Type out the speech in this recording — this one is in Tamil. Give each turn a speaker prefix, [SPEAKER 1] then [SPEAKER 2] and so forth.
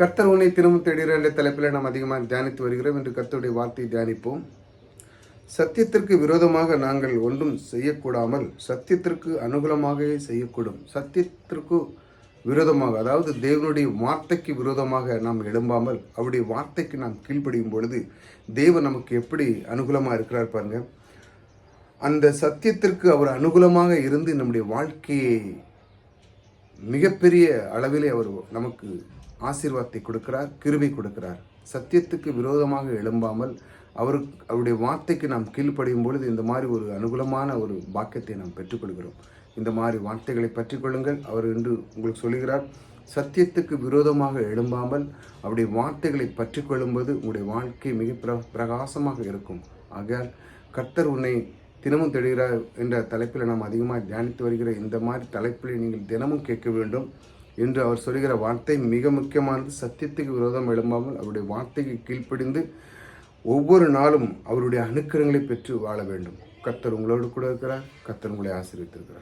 [SPEAKER 1] கர்த்தர் உன்னை திரும்ப தேடுகிற என்ற தலைப்பில் நாம் அதிகமாக தியானித்து வருகிறோம். என்று கர்த்தருடைய வார்த்தையை தியானிப்போம். சத்தியத்திற்கு விரோதமாக நாங்கள் ஒன்றும் செய்யக்கூடாமல் சத்தியத்திற்கு அனுகூலமாகவே செய்யக்கூடும். சத்தியத்திற்கு விரோதமாக அதாவது தேவனுடைய வார்த்தைக்கு விரோதமாக நாம் எழும்பாமல் அவருடைய வார்த்தைக்கு நாம் கீழ்ப்படியும் பொழுது தேவன் நமக்கு எப்படி அனுகூலமாக இருக்கிறார் பாருங்க. அந்த சத்தியத்திற்கு அவர் அனுகூலமாக இருந்து நம்முடைய வாழ்க்கையை மிகப்பெரிய அளவிலே அவர் நமக்கு ஆசீர்வாதத்தை கொடுக்கிறார் கிருபை கொடுக்கிறார். சத்தியத்துக்கு விரோதமாக எழும்பாமல் அவர் அவருடைய வார்த்தைக்கு நாம் கீழ்ப்படியும் பொழுது இந்த மாதிரி ஒரு அனுகூலமான ஒரு பாக்கியத்தை நாம் பெற்றுக்கொள்கிறோம். இந்த மாதிரி வார்த்தைகளை பற்றிக்கொள்ளுங்கள் அவர் என்று உங்களுக்கு சொல்லுகிறார் சத்தியத்துக்கு விரோதமாக எழும்பாமல் அவருடைய வார்த்தைகளை பற்றி கொள்ளும்போது உங்களுடைய வாழ்க்கை மிக பிர பிரகாசமாக இருக்கும். ஆகையால் கர்த்தர் உன்னை தினமும் தெளிகிறார் என்ற தலைப்பில் நாம் அதிகமாக தியானித்து வருகிற இந்த மாதிரி தலைப்பில் நீங்கள் தினமும் கேட்க வேண்டும். என்று அவர் சொல்கிற வார்த்தை மிக முக்கியமானது. சத்தியத்துக்கு விரோதம் எழும்பாமல் அவருடைய வார்த்தைக்கு கீழ்ப்படிந்து ஒவ்வொரு நாளும் அவருடைய அணுக்கரங்களை பெற்று வாழ வேண்டும். கத்தர் உங்களோடு கூட இருக்கிறார். கத்தர் உங்களை ஆசிரியத்திருக்கிறார்